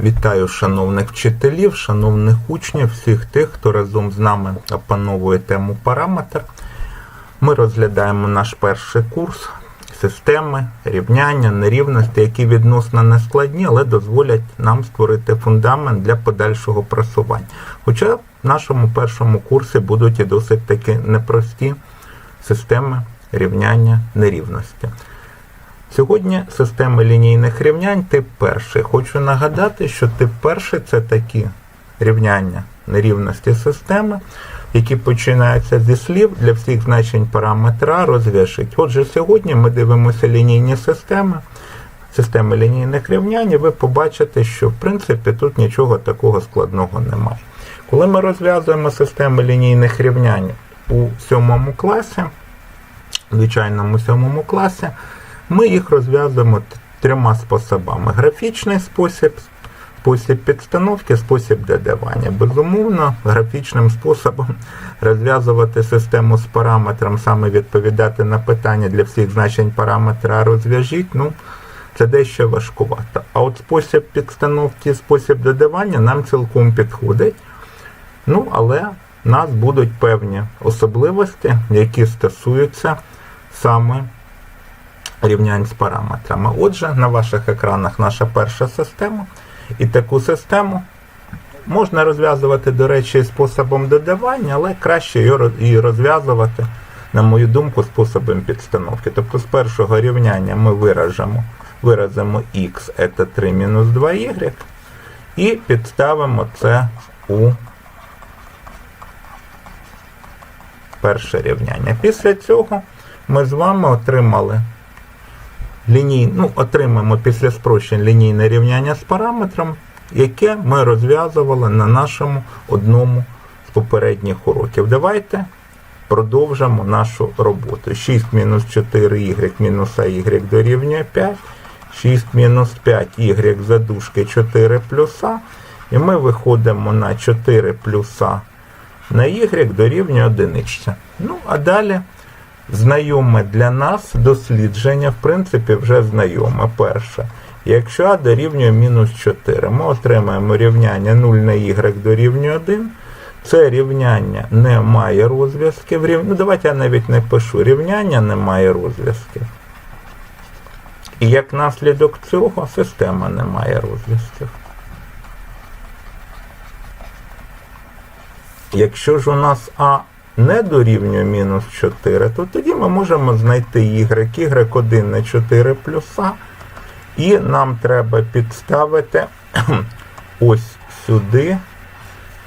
Вітаю шановних вчителів, шановних учнів, всіх тих, хто разом з нами опановує тему параметр. Ми розглядаємо наш перший курс системи, рівняння, нерівності, які відносно не складні, але дозволять нам створити фундамент для подальшого просування. Хоча в нашому першому курсі будуть і досить таки непрості системи рівняння нерівності. Сьогодні система лінійних рівнянь тип перший. Хочу нагадати, що тип перший це такі рівняння нерівності системи, які починаються зі слів для всіх значень параметра розв'яжіть. Отже, сьогодні ми дивимося лінійні системи, системи лінійних рівнянь, і ви побачите, що в принципі тут нічого такого складного немає. Коли ми розв'язуємо системи лінійних рівнянь у сьомому класі, звичайному сьомому класі, ми їх розв'язуємо трьома способами: графічний спосіб, спосіб підстановки, спосіб додавання. Безумовно, графічним способом розв'язувати систему з параметром, саме відповідати на питання для всіх значень параметра розв'яжіть, ну, це дещо важкувато. А от спосіб підстановки, спосіб додавання нам цілком підходить. Ну, але в нас будуть певні особливості, які стосуються саме рівнянь з параметрами. Отже, на ваших екранах наша перша система. І таку систему можна розв'язувати, до речі, способом додавання, але краще її розв'язувати, на мою думку, способом підстановки. Тобто з першого рівняння ми виражемо, виразимо x, це 3 мінус 2y, і підставимо це у перше рівняння. Після цього ми з вами отримали ліній, ну, отримаємо після спрощень лінійне рівняння з параметром, яке ми розв'язували на нашому одному з попередніх уроків. Давайте продовжимо нашу роботу. 6 мінус 4y мінус y дорівнює 5. 6 мінус 5y задушки 4 плюса. І ми виходимо на 4 плюса на y дорівнює 1. Ну, а далі знайоме для нас дослідження, в принципі, вже знайоме. Перше. Якщо А дорівнює мінус 4, ми отримаємо рівняння 0 на y дорівнює 1. Це рівняння не має розв'язків. Рів... Ну, давайте я навіть не пишу. Рівняння не має розв'язків. І як наслідок цього система не має розв'язків. Якщо ж у нас А не дорівнює мінус 4, то тоді ми можемо знайти y, y1 на 4 плюса. І нам треба підставити ось сюди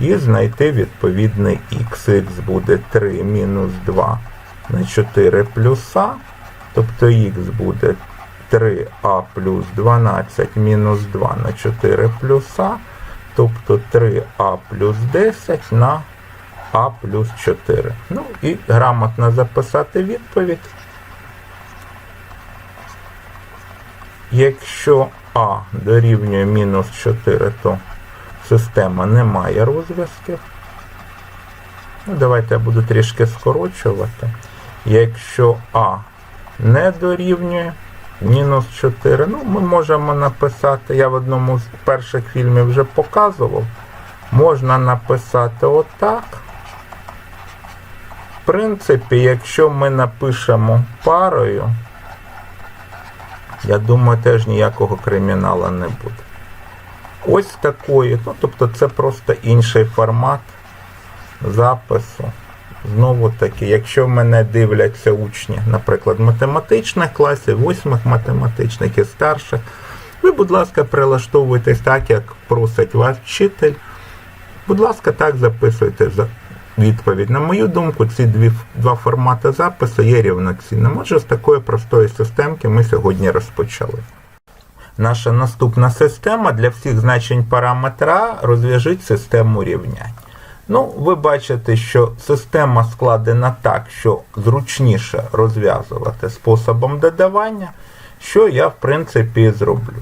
і знайти відповідний х. Х буде 3 мінус 2 на 4 плюса. Тобто х буде 3а плюс 12 мінус 2 на 4 плюса. Тобто 3а плюс 10 на а плюс 4. Ну і грамотно записати відповідь. Якщо А дорівнює мінус 4, то система не має розв'язків. Ну, Давайте я буду трішки скорочувати. Якщо А не дорівнює мінус 4, ну, ми можемо написати, я в одному з перших фільмів вже показував, можна написати отак. Принципі, якщо ми напишемо парою, я думаю, теж ніякого криміналу не буде. Ось такої, ну, тобто це просто інший формат запису. Знову таки, якщо мене дивляться учні, наприклад, математичних класів, восьмих математичних і старших, ви, будь ласка, прилаштовуйтесь так, як просить вас вчитель. Будь ласка, так записуйте відповідь. На мою думку, ці дві, два формати запису є рівноцінними. Отже, з такої простої системки ми сьогодні розпочали. Наша наступна система для всіх значень параметра розв'яжить систему рівнянь. Ну, ви бачите, що система складена так, що зручніше розв'язувати способом додавання, що я, в принципі, і зроблю.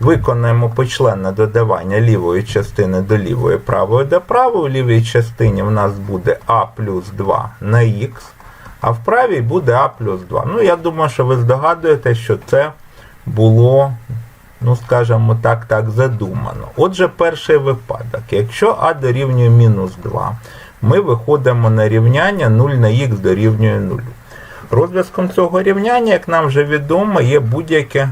Виконаємо почленне додавання лівої частини до лівої, правої до правої. У лівій частині в нас буде А плюс 2 на х, а в правій буде А плюс 2. Ну, я думаю, що ви здогадуєте, що це було Ну, скажімо так, так задумано. Отже, перший випадок. Якщо а дорівнює мінус 2, ми виходимо на рівняння 0 на х дорівнює 0. Розв'язком цього рівняння, як нам вже відомо, є будь-яке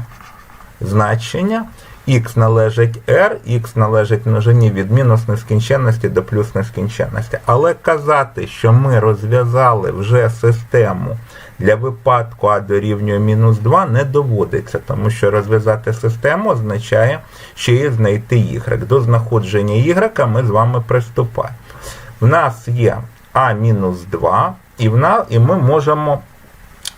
значення. Х належить r, х належить множині від мінус нескінченності до плюс нескінченності. Але казати, що ми розв'язали вже систему для випадку а дорівнює мінус 2 не доводиться, тому що розв'язати систему означає ще і знайти y. До знаходження y ми з вами приступаємо. В нас є а мінус 2, і, в нас, і ми можемо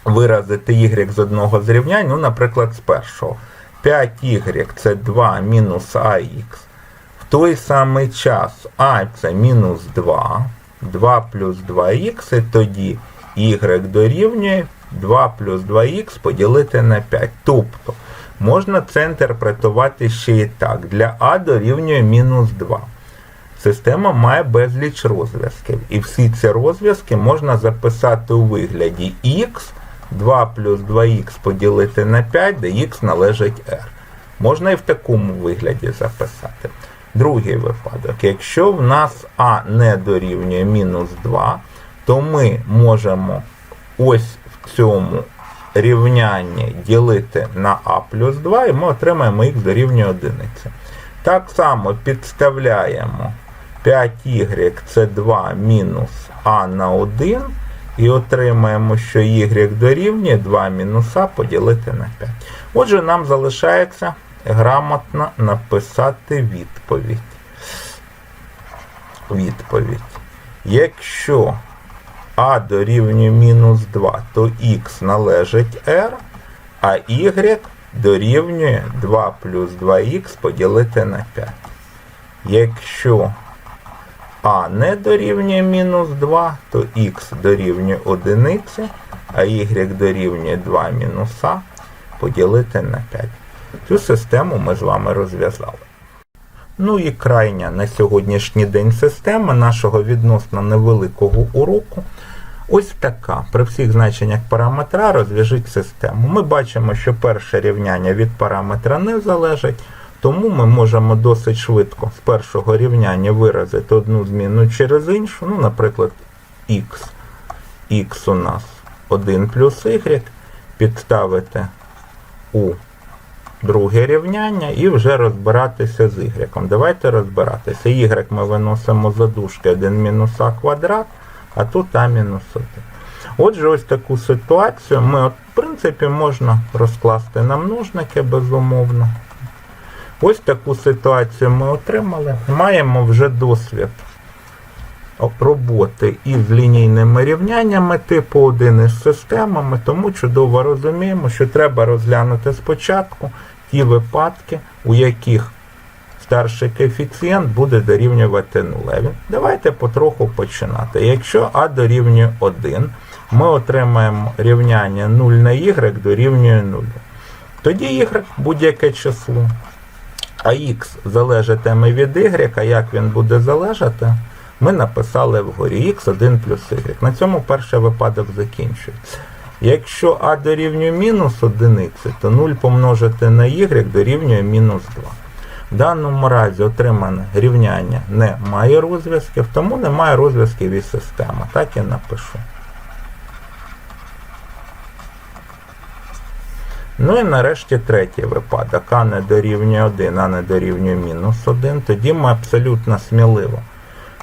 виразити y з одного з рівнянь, ну, наприклад, з першого. 5y це 2 мінус ах. В той самий час а це мінус 2, 2 плюс 2х, і тоді y дорівнює 2 плюс 2х поділити на 5. Тобто можна це інтерпретувати ще і так. Для а дорівнює мінус 2. Система має безліч розв'язків. І всі ці розв'язки можна записати у вигляді х, 2 плюс 2х поділити на 5, де х належить r. Можна і в такому вигляді записати. Другий випадок. Якщо в нас а не дорівнює мінус 2, то ми можемо ось в цьому рівнянні ділити на а плюс 2 і ми отримаємо х дорівнює 1. Так само підставляємо 5y це 2 мінус а на 1 і отримаємо, що y дорівнює 2 мінус поділити на 5. Отже, нам залишається грамотно написати відповідь. Відповідь. Якщо а дорівнює мінус 2, то х належить r, а y дорівнює 2 плюс 2х поділити на 5. Якщо а не дорівнює мінус 2, то х дорівнює 1, а y дорівнює 2 мінус а поділити на 5. Цю систему ми з вами розв'язали. Ну і крайня на сьогоднішній день система нашого відносно невеликого уроку. Ось така. При всіх значеннях параметра розв'яжіть систему. Ми бачимо, що перше рівняння від параметра не залежить, тому ми можемо досить швидко з першого рівняння виразити одну зміну через іншу. Ну, наприклад, x. x у нас 1 плюс y, підставити у друге рівняння і вже розбиратися з y. Давайте розбиратися. y ми виносимо за дужки 1 мінус а квадрат, а тут а мінус 1. Отже, ось таку ситуацію ми, в принципі, можна розкласти на множники, безумовно. Ось таку ситуацію ми отримали. Маємо вже досвід роботи із лінійними рівняннями типу 1 із системами, тому чудово розуміємо, що треба розглянути спочатку ті випадки, у яких старший коефіцієнт буде дорівнювати нулеві. Давайте потроху починати. Якщо а дорівнює 1, ми отримаємо рівняння 0 на y дорівнює 0. Тоді y будь-яке число. А х залежатиме від y, а як він буде залежати, ми написали вгорі x1 плюс y. На цьому перший випадок закінчується. Якщо а дорівнює мінус 1, то 0 помножити на y дорівнює мінус 2. В даному разі отримане рівняння не має розв'язків, тому немає розв'язків і системи. Так і напишу. Ну і нарешті третій випадок. А не дорівнює 1, а не дорівнює мінус 1. Тоді ми абсолютно сміливо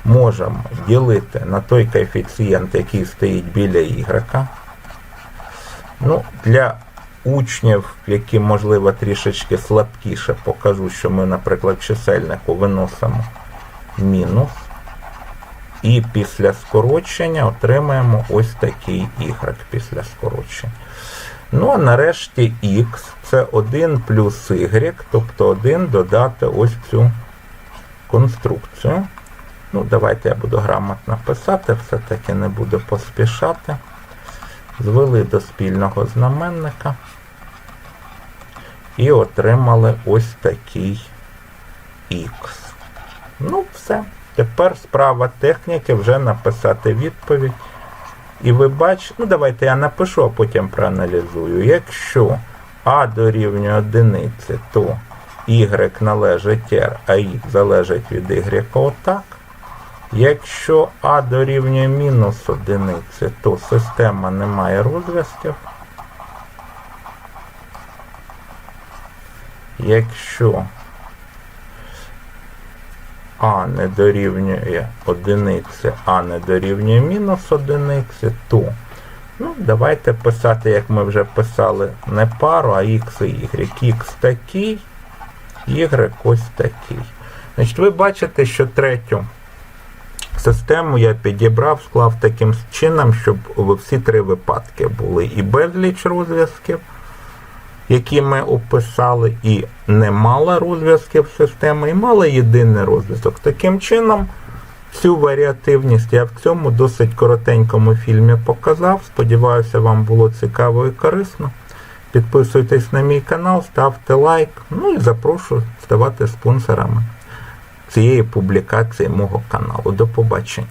можемо ділити на той коефіцієнт, який стоїть біля y. Ну, Для учнів, які, можливо, трішечки слабкіше, покажу, що ми, наприклад, чисельнику виносимо мінус. І після скорочення отримаємо ось такий y після скорочення. Ну, а нарешті х це 1 плюс y, тобто 1 додати ось цю конструкцію. Ну, давайте я буду грамотно писати, все-таки не буду поспішати. Звели до спільного знаменника і отримали ось такий х. Ну, все. Тепер справа техніки вже написати відповідь. І ви бачите, ну давайте я напишу, а потім проаналізую. Якщо А дорівнює одиниці, то y належить r, а x залежить від y отак. Якщо а дорівнює мінус одиниці, то система не має розв'язків. Якщо а не дорівнює одиниці, а не дорівнює мінус одиниці, то ну, давайте писати, як ми вже писали, не пару, а x і y. X такий, y ось такий. Значить, ви бачите, що третю систему я підібрав, склав таким чином, щоб всі три випадки були і безліч розв'язків, які ми описали, і не мала розв'язків системи, і мала єдиний розв'язок. Таким чином, всю варіативність я в цьому досить коротенькому фільмі показав. Сподіваюся, вам було цікаво і корисно. Підписуйтесь на мій канал, ставте лайк, ну і запрошую ставати спонсорами цієї публікації мого каналу. До побачення.